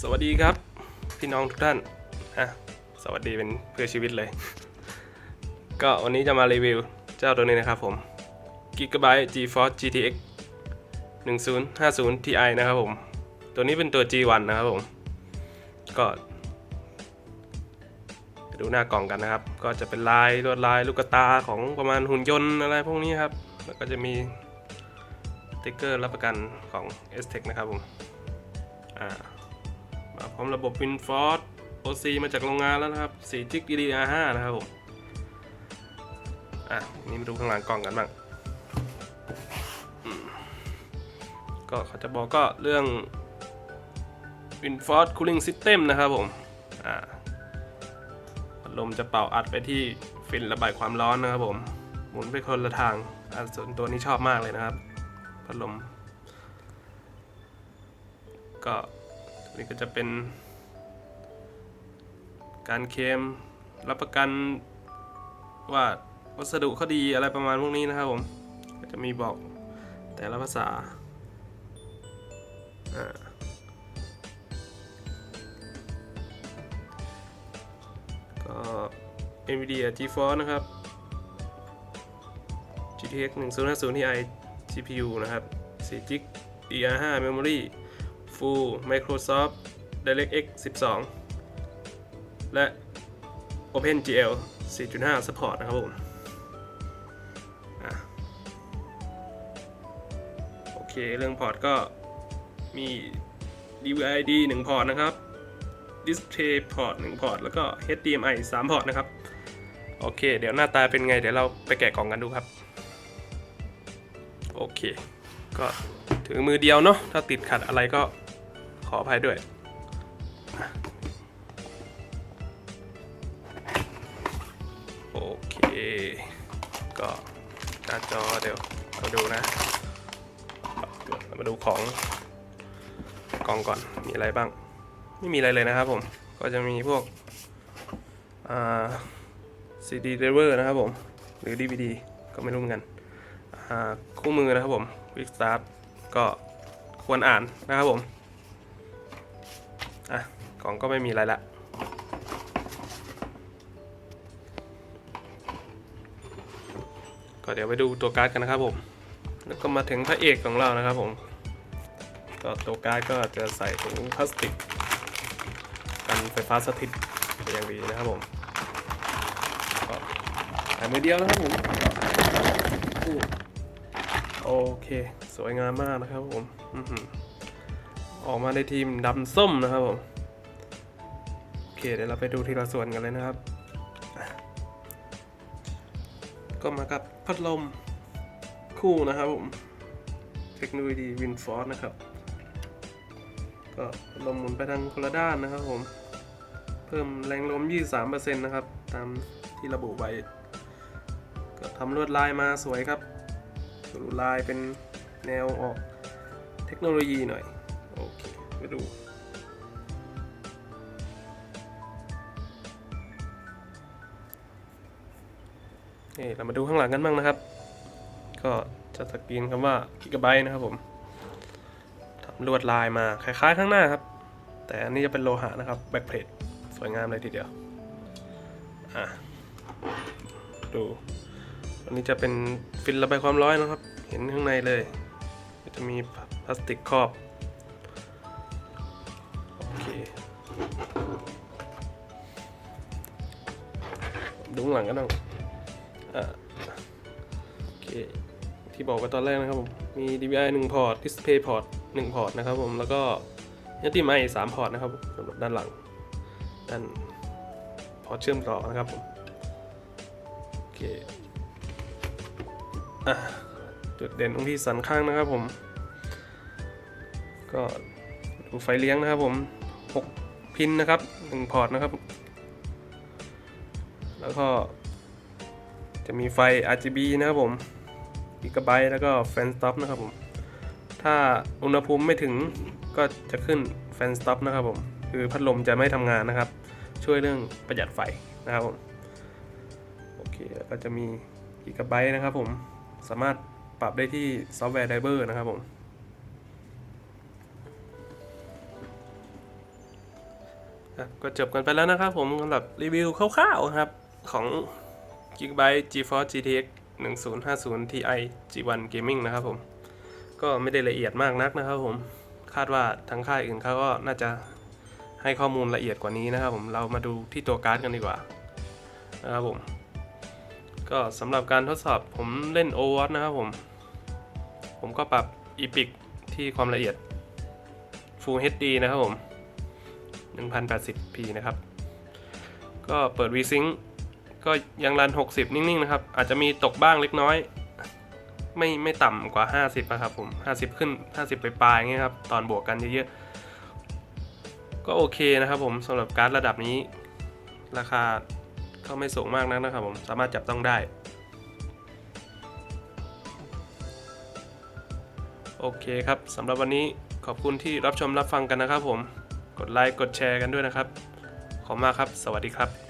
สวัสดีครับ พี่น้องทุกท่านอะสวัสดีเป็นเพื่อชีวิตเลย ก็วันนี้จะมารีวิวเจ้าตัวนี้นะครับผม Gigabyte GeForce GTX 1050 Ti นะครับผม ตัวนี้เป็นตัว G1 นะครับผม ก็ดูหน้ากล่องกันนะครับ ก็จะเป็นลายลวดลายลูกตาของประมาณหุ่นยนต์อะไรพวกนี้ครับ แล้วก็จะมีสติ๊กเกอร์รับประกันของ s t e c h นะครับผม พร้อมระบบ WinForce OC มาจากโรงงานแล้วนะครับ4 g b DDR5 นะครับผมอะนี่มาดูข้างหลังกล่องกันบ้างก็เขาจะบอกก็เรื่อง WinForce Cooling System นะครับผมอ่าพัดลมจะเป่าอัดไปที่ฟินระบายความร้อนนะครับผม หมุนไปคนละทางอ่าส่วนตัวนี้ชอบมากเลยนะครับ พัดลม ก็ นี้ก็จะเป็น การเคลมรับประกันว่าวัสดุเขาดีอะไรประมาณพวกนี้นะครับผมก็จะมีบอกแต่ละภาษาอ่าก็ NVIDIA GeForce นะครับ GTX 1050 Ti GPU นะครับ4 g b DDR5 Memory Full Microsoft DirectX 12 และ OpenGL 4.5 Support นะครับผมอโอเค เรื่องพอร์ตก็มี DVI-D 1 พอร์ตนะครับ Display พอร์ต1พอร์ต แล้วก็ HDMI 3 พอร์ตนะครับ โอเค เดี๋ยวหน้าตาเป็นไง เดี๋ยวเราไปแกะกล่องกันดูครับ โอเค ก็ถือมือเดียวเนาะ ถ้าติดขัดอะไรก็ ขออภัยด้วย โอเค ก็หน้าจอเดี๋ยวมาดูนะ มาดูของกล่องก่อนมีอะไรบ้าง ไม่มีอะไรเลยนะครับผม ก็จะมีพวกอ่า CD driver นะครับผม หรือ DVD ก็ไม่รู้เหมือนกันคู่มือนะครับผม Quick Start ก็ควรอ่านนะครับผม ล่องก็ไม่มีอะไรละก็เดี๋ยวไปดูตัวการ์ดกันนะครับผม แล้วก็มาถึงพระเอกของเรานะครับผม ก็ตัวการ์ดก็จะใส่ถุงพลาสติก กันไฟฟ้าสถิตอย่างดีนะครับผมก็ใส่มือเดียวนะครับผมโอเค สวยงามมากนะครับผม ออกมาในทีมดำส้มนะครับผม เคเดี๋ยวเราไปดูทีละส่วนกันเลยนะครับ ก็มากับพัดลมคู่นะครับผม เทคโนโลยี WinForce นะครับ ก็ลมหมุนไปทางคนละด้านนะครับผม เพิ่มแรงลม 23%นะครับ ตามที่ระบุไว้ ก็ทำลวดลายมาสวยครับดูลายเป็นแนวออกเทคโนโลยีหน่อย โอเค ไปดู นี่เรามาดูข้างหลังกันบ้างนะครับ ก็จะสกรีนคำว่า Gigabyte นะครับผมทำลวดลายมาคล้ายๆข้างหน้าครับ แต่อันนี้จะเป็นโลหะนะครับแบ็คเพลทสวยงามเลยทีเดียวอะดูอันนี้จะเป็นฟินระบายความร้อนนะครับ เห็นข้างในเลยจะมีพลาสติกครอบโอเคดูข้างหลังกันบ้างอะ โอเค ที่บอกไปตอนแรกนะครับผม มี DVI 1 พอร์ต Display พอร์ต1พอร์ตนะครับผม แล้วก็ HDMI 3พอร์ตนะครับสำหรับด้านหลัง ด้านพอร์ตเชื่อมต่อนะครับผม โอเคอะจุดเด่นตรงที่สันข้างนะครับผม ก็ดูไฟเลี้ยงนะครับผม 6 พินนะครับ 1 พอร์ตนะครับ แล้วก็ จะมีไฟ RGB นะครับผมกิกะไบต์แล้วก็แฟนสต็อปนะครับผมถ้าอุณหภูมิไม่ถึงก็จะขึ้นแฟนสต็อปนะครับผมคือพัดลมจะไม่ทำงานนะครับ ช่วยเรื่องประหยัดไฟนะครับผมโอเคแล้วก็จะมีกิกะไบต์นะครับผมสามารถปรับได้ที่ซอฟต์แวร์ไดเบอร์นะครับผมก็จบกันไปแล้วนะครับผมสำหรับรีวิวคร่าวๆครับของ Gigabyte GeForce GTX 1050 Ti G1 Gaming นะครับผม ก็ไม่ได้ละเอียดมากนักนะครับผม คาดว่าทางค่ายอื่นเขาก็น่าจะให้ข้อมูลละเอียดกว่านี้นะครับผม เรามาดูที่ตัวการ์ดกันดีกว่านะครับผม ก็สำหรับการทดสอบผมเล่น Overwatch นะครับผม ผมก็ปรับ Epic ที่ความละเอียด Full HD นะครับผม 1080p นะครับ ก็เปิด VSync ก็ยังรัน 60 นิ่งๆนะครับ อาจจะมีตกบ้างเล็กน้อย ไม่ไม่ต่ำกว่า 50นะครับผม 50 ขึ้น 50 ไปปลายงเงี้ยครับ ตอนบวกกันเยอะๆ ก็โอเคนะครับผมสำหรับการ์ดระดับนี้ ราคาก็ไม่สูงมากนักนะครับผม สามารถจับต้องได้ โอเคครับสำหรับวันนี้ขอบคุณที่รับชมรับฟังกันนะครับผม กดไลค์กดแชร์กันด้วยนะครับ ขอบคุณมากครับ สวัสดีครับ